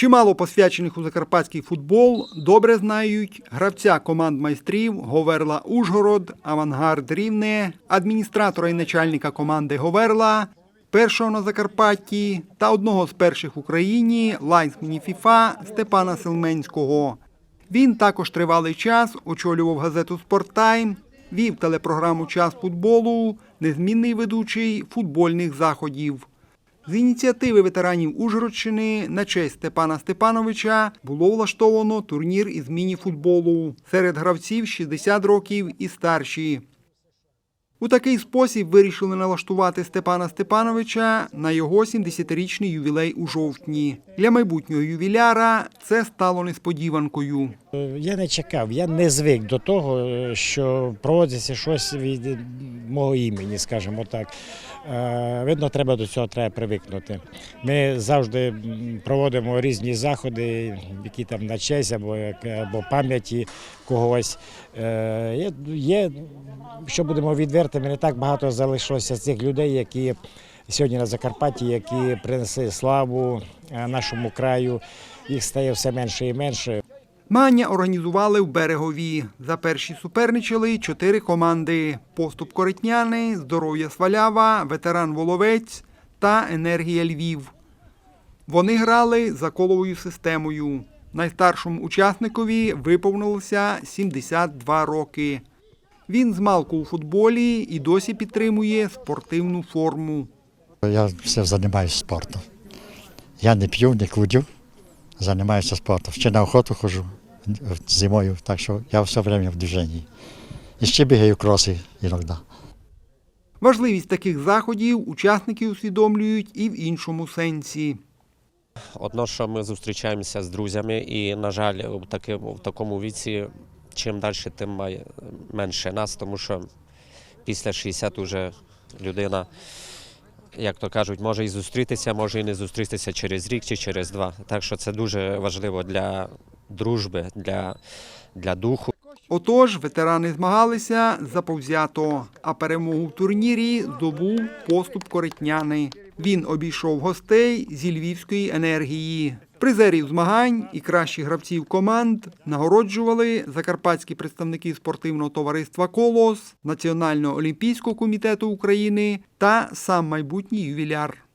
Чимало посвячених у закарпатський футбол добре знають гравця команд майстрів Говерла Ужгород, Авангард Рівне, адміністратора і начальника команди Говерла, першого на Закарпатті та одного з перших в Україні лайнсменів ФІФА Степана Селменського. Він також тривалий час очолював газету «Спорттайм», вів телепрограму Час футболу, незмінний ведучий футбольних заходів. З ініціативи ветеранів Ужгородщини на честь Степана Степановича було влаштовано турнір із міні-футболу серед гравців 60 років і старші. У такий спосіб вирішили налаштувати Степана Степановича на його 70-річний ювілей у жовтні. Для майбутнього ювіляра це стало несподіванкою. Я не чекав, я не звик до того, що проводиться щось від мого імені, скажімо так. Е, Видно, треба до цього треба привикнути. Ми завжди проводимо різні заходи, які там на честь або, або пам'яті когось. Е, Є, є, що будемо відвертими, не так багато залишилося цих людей, які сьогодні на Закарпатті, які принесли славу е, нашому краю. Їх стає все менше і менше. Мання організували в берегові. За перші суперничали чотири команди: поступ Коритняни, здоров'я Свалява, ветеран Воловець та енергія Львів. Вони грали за коловою системою. Найстаршому учасникові виповнилося 72 роки. Він змалку у футболі і досі підтримує спортивну форму. Я все займаюся спортом. Я не п'ю, не курю, займаюся спортом. Ще на охоту ходжу зимою, так що я все время в движенні. І ще бігаю кроси іноді. Важливість таких заходів учасники усвідомлюють і в іншому сенсі. Одно, що ми зустрічаємося з друзями, і, на жаль, в такому віці, чим далі, тим має менше нас, тому що після 60 вже людина, як то кажуть, може і зустрітися, може і не зустрітися через рік чи через два. Так що це дуже важливо для дружби, для, для духу. Отож, ветерани змагалися заповзято, а перемогу в турнірі здобув поступ коритняни. Він обійшов гостей зі львівської енергії. Призерів змагань і кращих гравців команд нагороджували закарпатські представники спортивного товариства Колос, Національного олімпійського комітету України та сам майбутній ювіляр.